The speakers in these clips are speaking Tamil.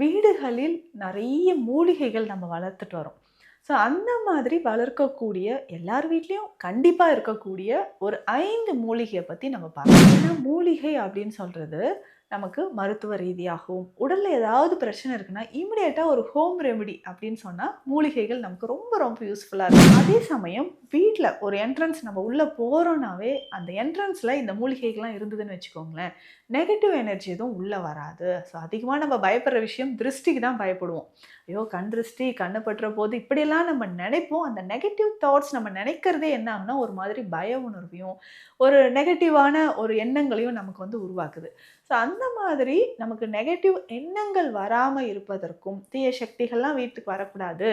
வீடுகளில் நிறைய மூலிகைகள் நம்ம வளர்த்துட்டு வரோம். ஸோ அந்த மாதிரி வளர்க்கக்கூடிய எல்லார் வீட்லேயும் கண்டிப்பாக இருக்கக்கூடிய ஒரு ஐந்து மூலிகையை பற்றி நம்ம பார்க்கலாம். ஏன்னா மூலிகை அப்படின்னு சொல்கிறது நமக்கு மருத்துவ ரீதியாகவும் உடலில் ஏதாவது பிரச்சனை இருக்குன்னா இமிடியேட்டாக ஒரு ஹோம் ரெமெடி அப்படின்னு சொன்னால் மூலிகைகள் நமக்கு ரொம்ப ரொம்ப யூஸ்ஃபுல்லாக இருக்கும். அதே சமயம் வீட்டில் ஒரு என்ட்ரன்ஸ் நம்ம உள்ளே போகிறோன்னாவே அந்த என்ட்ரன்ஸில் இந்த மூலிகைகள்லாம் இருந்ததுன்னு வச்சுக்கோங்களேன் நெகட்டிவ் எனர்ஜி எதுவும் உள்ளே வராது. ஸோ அதிகமாக நம்ம பயப்படுற விஷயம் திருஷ்டிக்கு தான் பயப்படுவோம். ஐயோ கண் திருஷ்டி கண்ணு பட்டுற போது இப்படியெல்லாம் நம்ம நினைப்போம். அந்த நெகட்டிவ் தாட்ஸ் நம்ம நினைக்கிறதே என்ன ஆகுனா ஒரு மாதிரி பய உணர்வையும் ஒரு நெகட்டிவான ஒரு எண்ணங்களையும் நமக்கு வந்து உருவாக்குது. ஸோ அந்த அந்த மாதிரி நமக்கு நெகட்டிவ் எண்ணங்கள் வராமல் இருப்பதற்கும் தீய சக்திகள்லாம் வீட்டுக்கு வரக்கூடாது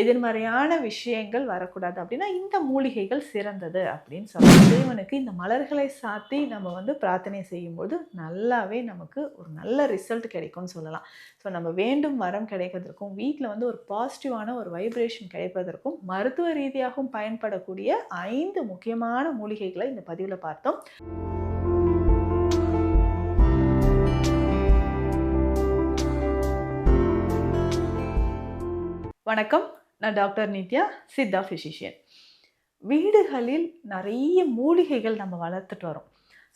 எதிர்மறையான விஷயங்கள் வரக்கூடாது அப்படின்னா இந்த மூலிகைகள் சிறந்தது அப்படின்னு சொல்லலாம். தேவனுக்கு இந்த மலர்களை சாத்தி நம்ம வந்து பிரார்த்தனை செய்யும்போது நல்லாவே நமக்கு ஒரு நல்ல ரிசல்ட் கிடைக்கும்னு சொல்லலாம். ஸோ நம்ம வேண்டும் வரம் கிடைக்கிறதுக்கும் வீட்டில் வந்து ஒரு பாசிட்டிவான ஒரு வைப்ரேஷன் கிடைப்பதற்கும் மருத்துவ ரீதியாகவும் பயன்படக்கூடிய ஐந்து முக்கியமான மூலிகைகளை இந்த பதிவில் பார்த்தோம். வணக்கம். நான் டாக்டர் நித்யா சித்தா ஃபிசிஷியன் வீடுகளில் நிறைய மூலிகைகள் நம்ம வளர்த்துட்டு வரோம்.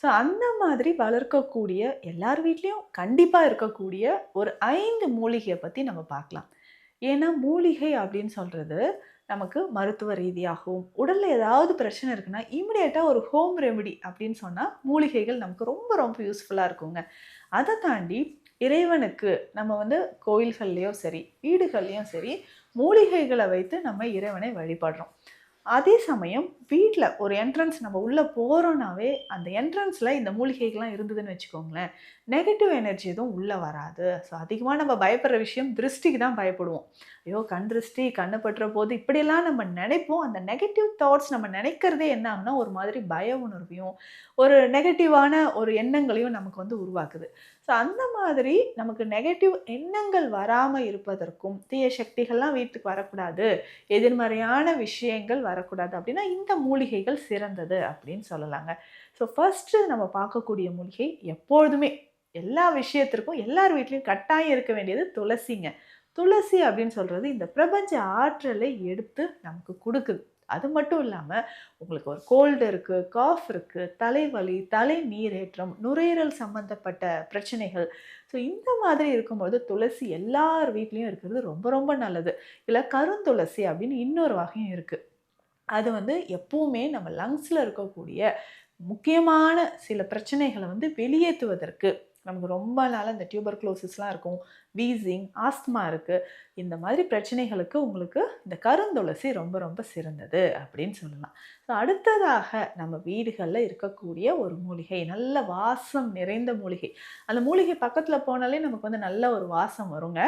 ஸோ அந்த மாதிரி வளர்க்கக்கூடிய எல்லார் வீட்லேயும் கண்டிப்பாக இருக்கக்கூடிய ஒரு ஐந்து மூலிகையை பற்றி நம்ம பார்க்கலாம். ஏன்னா மூலிகை அப்படின்னு சொல்கிறது நமக்கு மருத்துவ ரீதியாகவும் உடலில் ஏதாவது பிரச்சனை இருக்குன்னா இமிடியேட்டாக ஒரு ஹோம் ரெமெடி அப்படின்னு சொன்னால் மூலிகைகள் நமக்கு ரொம்ப ரொம்ப யூஸ்ஃபுல்லாக இருக்குங்க. அதை தாண்டி இறைவனுக்கு நம்ம வந்து கோயில்கள்லேயும் சரி வீடுகள்லேயும் சரி மூலிகைகளை வைத்து நம்ம இறைவனை வழிபடுறோம். அதே சமயம் வீட்டில் ஒரு என்ட்ரன்ஸ் நம்ம உள்ளே போகிறோன்னாவே அந்த என்ட்ரன்ஸில் இந்த மூலிகைகள்லாம் இருந்ததுன்னு வச்சுக்கோங்களேன் நெகட்டிவ் எனர்ஜி எதுவும் உள்ளே வராது. ஸோ அதிகமாக நம்ம பயப்படுற விஷயம் திருஷ்டிக்கு தான் பயப்படுவோம். ஐயோ கண் திருஷ்டி கண்ணு பட்டுற போது இப்படியெல்லாம் நம்ம நினைப்போம். அந்த நெகட்டிவ் தாட்ஸ் நம்ம நினைக்கிறதே என்ன ஆகுனா ஒரு மாதிரி பய உணர்வையும் ஒரு நெகட்டிவான ஒரு எண்ணங்களையும் நமக்கு வந்து உருவாக்குது. ஸோ அந்த மாதிரி நமக்கு நெகட்டிவ் எண்ணங்கள் வராமல் இருப்பதற்கும் தீய சக்திகள்லாம் வீட்டுக்கு வரக்கூடாது எதிர்மறையான விஷயங்கள் வரக்கூடாது அப்படின்னா இந்த மூலிகைகள் சிறந்தது அப்படின்னு சொல்லலாங்க. ஸோ ஃபஸ்ட்டு நம்ம பார்க்கக்கூடிய மூலிகை எப்பொழுதுமே எல்லா விஷயத்திற்கும் எல்லார் வீட்லேயும் கட்டாயம் இருக்க வேண்டியது துளசிங்க. துளசி அப்படின்னு சொல்கிறது இந்த பிரபஞ்ச ஆற்றலை எடுத்து நமக்கு கொடுக்குது. அது மட்டும் இல்லாமல் உங்களுக்கு ஒரு கோல்டு இருக்குது காஃப் இருக்குது தலைவலி தலை நீரேற்றம் நுரையீரல் சம்மந்தப்பட்ட பிரச்சனைகள். ஸோ இந்த மாதிரி இருக்கும்போது துளசி எல்லார் வீட்லேயும் இருக்கிறது ரொம்ப ரொம்ப நல்லது. இதில் கருந்துளசி அப்படின்னு இன்னொரு வகையும் இருக்குது அது வந்து எப்போவுமே நம்ம லங்ஸில் இருக்கக்கூடிய முக்கியமான சில பிரச்சனைகளை வந்து வெளியேற்றுவதற்கு நமக்கு ரொம்ப நாளாக இந்த டியூபர் குளோசிஸ்லாம் இருக்கும். வீசிங் ஆஸ்துமா இருக்குது இந்த மாதிரி பிரச்சனைகளுக்கு உங்களுக்கு இந்த கருந்துளசி ரொம்ப ரொம்ப சிறந்தது அப்படின்னு சொல்லலாம். ஸோ அடுத்ததாக நம்ம வீடுகளில் இருக்கக்கூடிய ஒரு மூலிகை நல்ல வாசம் நிறைந்த மூலிகை. அந்த மூலிகை பக்கத்தில் போனாலே நமக்கு வந்து நல்ல ஒரு வாசம் வருங்க.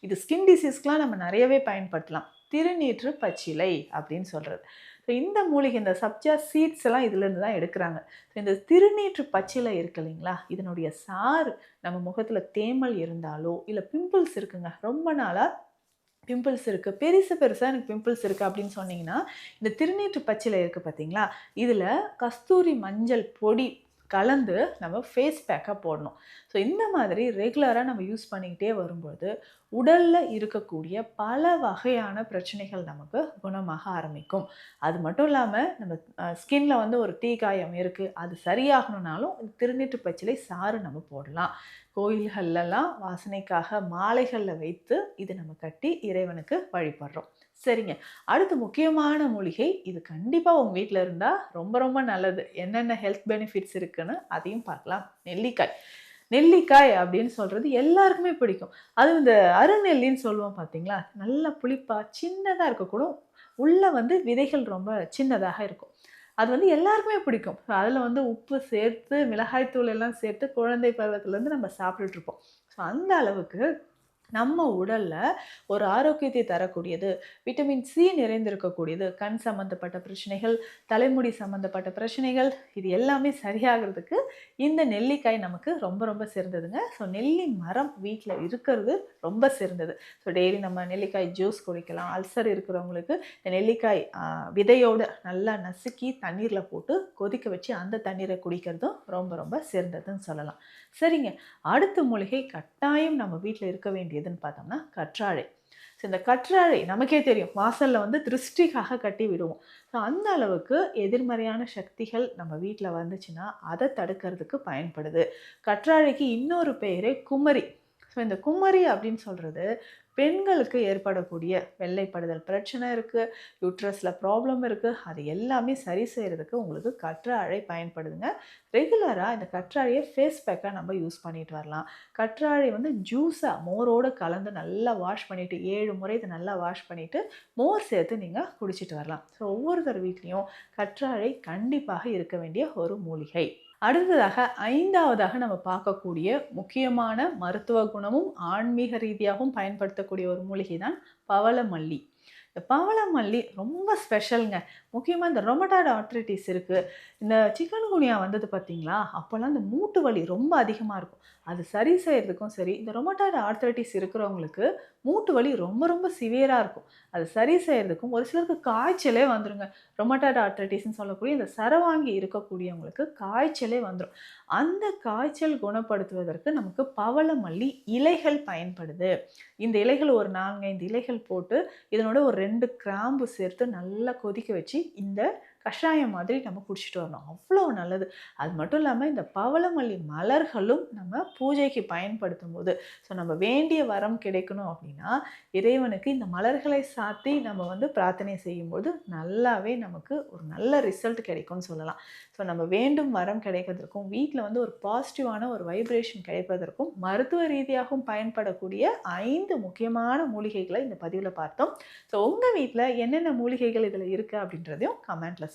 இது ஸ்கின் டிசீஸ்க்கெலாம் நம்ம நிறையவே பயன்படுத்தலாம். திருநீற்று பச்சிலை அப்படின்னு சொல்கிறது ஸோ இந்த மூலிகை இந்த சப்ஜா சீட்ஸ் எல்லாம் இதுலேருந்து தான் எடுக்கிறாங்க. ஸோ இந்த திருநீற்று பச்சிலை இருக்கு இல்லைங்களா? இதனுடைய சாறு நம்ம முகத்தில் தேமல் இருந்தாலோ இல்லை பிம்பிள்ஸ் இருக்குங்க. ரொம்ப நாளாக பிம்பிள்ஸ் இருக்குது பெருசு பெருசாக எனக்கு பிம்பிள்ஸ் இருக்குது அப்படின்னு சொன்னிங்கன்னா இந்த திருநீற்று பச்சிலை இருக்குது பார்த்தீங்களா இதில் கஸ்தூரி மஞ்சள் பொடி கலந்து நம்ம ஃபேஸ் பேக்காக போடணும். ஸோ இந்த மாதிரி ரெகுலராக நம்ம யூஸ் பண்ணிக்கிட்டே வரும்போது உடலில் இருக்கக்கூடிய பல வகையான பிரச்சனைகள் நமக்கு குணமாக ஆரம்பிக்கும். அது மட்டும் இல்லாமல் நம்ம ஸ்கின்ல வந்து ஒரு தீக்காயம் இருக்குது அது சரியாகணும்னாலும் இந்த திருநீட்டு பச்சிலை சாறு நம்ம போடலாம். கோயில்கள்லாம் வாசனைக்காக மாலைகளில் வைத்து இது நம்ம கட்டி இறைவனுக்கு வழிபடுறோம். சரிங்க. அடுத்து முக்கியமான மூலிகை இது கண்டிப்பாக உங்கள் வீட்டில் இருந்தால் ரொம்ப ரொம்ப நல்லது. என்னென்ன ஹெல்த் பெனிஃபிட்ஸ் இருக்குன்னு அதையும் பார்க்கலாம். நெல்லிக்காய். நெல்லிக்காய் அப்படின்னு சொல்கிறது எல்லாருக்குமே பிடிக்கும். அது இந்த அருநெல்லின்னு சொல்லுவோம் பார்த்தீங்களா நல்ல புளிப்பாக சின்னதாக இருக்கக்கூடும். உள்ளே வந்து விதைகள் ரொம்ப சின்னதாக இருக்கும். அது வந்து எல்லாருக்குமே பிடிக்கும். அதில் வந்து உப்பு சேர்த்து மிளகாய்த்தூள் எல்லாம் சேர்த்து குழந்தை பருவத்துலேருந்து நம்ம சாப்பிட்டுட்ருப்போம் ஸோ அந்த அளவுக்கு நம்ம உடலில் ஒரு ஆரோக்கியத்தை தரக்கூடியது விட்டமின் சி நிறைந்திருக்கக்கூடியது கண் சம்மந்தப்பட்ட பிரச்சனைகள் தலைமுடி சம்மந்தப்பட்ட பிரச்சனைகள் இது எல்லாமே சரியாகிறதுக்கு இந்த நெல்லிக்காய் நமக்கு ரொம்ப ரொம்ப சிறந்ததுங்க. ஸோ நெல்லி மரம் வீட்டில் இருக்கிறது ரொம்ப சிறந்தது. ஸோ டெய்லி நம்ம நெல்லிக்காய் ஜூஸ் குடிக்கலாம். அல்சர் இருக்கிறவங்களுக்கு இந்த நெல்லிக்காய் விதையோடு நல்லா நசுக்கி தண்ணீரில் போட்டு கொதிக்க வச்சு அந்த தண்ணீரை குடிக்கிறதும் ரொம்ப ரொம்ப சிறந்ததுன்னு சொல்லலாம். சரிங்க. அடுத்த மூலிகை கட்டாயம் நம்ம வீட்டில் இருக்க வேண்டிய வேண்டியதுன்னு பார்த்தோம்னா கற்றாழை. ஸோ இந்த கற்றாழை நமக்கே தெரியும். வாசலில் வந்து திருஷ்டிக்காக கட்டி விடுவோம். ஸோ அந்த அளவுக்கு எதிர்மறையான சக்திகள் நம்ம வீட்டில் வந்துச்சுன்னா அதை தடுக்கிறதுக்கு பயன்படுது. கற்றாழைக்கு இன்னொரு பெயரே குமரி. ஸோ இந்த குமரி அப்படின்னு சொல்கிறது பெண்களுக்கு ஏற்படக்கூடிய வெள்ளைப்படுதல் பிரச்சனை இருக்குது யூட்ரஸில் ப்ராப்ளம் இருக்குது அது எல்லாமே சரி செய்கிறதுக்கு உங்களுக்கு கற்றாழை பயன்படுதுங்க. ரெகுலராக இந்த கற்றாழையை ஃபேஸ் பேக்காக நம்ம யூஸ் பண்ணிட்டு வரலாம். கற்றாழை வந்து ஜூஸாக மோரோடு கலந்து நல்லா வாஷ் பண்ணிவிட்டு ஏழு முறை இதை நல்லா வாஷ் பண்ணிவிட்டு மோர் சேர்த்து நீங்கள் குடிச்சிட்டு வரலாம். ஸோ ஒவ்வொருத்தர் வீட்லேயும் கற்றாழை கண்டிப்பாக இருக்க வேண்டிய ஒரு மூலிகை. அடுத்ததாக ஐந்தாவதாக நம்ம பார்க்கக்கூடிய முக்கியமான மருத்துவ குணமும் ஆன்மீக ரீதியாகவும் பயன்படுத்தக்கூடிய ஒரு மூலிகை தான் பவளமல்லி. இந்த பவளமல்லி ரொம்ப ஸ்பெஷலுங்க முக்கியமாக இந்த ரொமட்டாய்டு ஆர்த்ரைட்டிஸ் இருக்குது இந்த சிக்கன் குனியா வந்தது பார்த்தீங்களா அப்போல்லாம் இந்த மூட்டு வலி ரொம்ப அதிகமாக இருக்கும். அது சரி செய்கிறதுக்கும் சரி இந்த ரொமட்டாய்டு ஆர்த்ரைட்டிஸ் இருக்கிறவங்களுக்கு மூட்டு வலி ரொம்ப ரொம்ப சிவியராக இருக்கும். அது சரி செய்கிறதுக்கும் ஒரு சிலருக்கு காய்ச்சலே வந்துருங்க. ரொமட்டாய்டு ஆர்த்ரைட்டிஸ்னு சொல்லக்கூடிய இந்த சரவாங்கி இருக்கக்கூடியவங்களுக்கு காய்ச்சலே வந்துடும் அந்த காய்ச்சல் குணப்படுத்துவதற்கு நமக்கு பவளமல்லி இலைகள் பயன்படுது. இந்த இலைகள் ஒரு நான்கைந்து இலைகள் போட்டு இதனோட ஒரு ரெண்டு கிராம்பு சேர்த்து நல்லா கொதிக்க வச்சு இந்த கஷாயம் மாதிரி நம்ம குடிச்சிட்டு வரணும். அவ்வளோ நல்லது. அது மட்டும் இல்லாமல் இந்த பவளமல்லி மலர்களும் நம்ம பூஜைக்கு பயன்படுத்தும் போது ஸோ நம்ம வேண்டிய வரம் கிடைக்கணும் அப்படின்னா இறைவனுக்கு இந்த மலர்களை சாத்தி நம்ம வந்து பிரார்த்தனை செய்யும்போது நல்லாவே நமக்கு ஒரு நல்ல ரிசல்ட் கிடைக்கும்னு சொல்லலாம். ஸோ நம்ம வேண்டும் வரம் கிடைக்கிறதுக்கும் வீட்டில் வந்து ஒரு பாசிட்டிவான ஒரு வைப்ரேஷன் கிடைப்பதற்கும் மருத்துவ ரீதியாகவும் பயன்படக்கூடிய ஐந்து முக்கியமான மூலிகைகளை இந்த பதிவில் பார்த்தோம். ஸோ உங்கள் வீட்டில் என்னென்ன மூலிகைகள் இதில் இருக்குது அப்படின்றதையும் கமெண்ட்டில்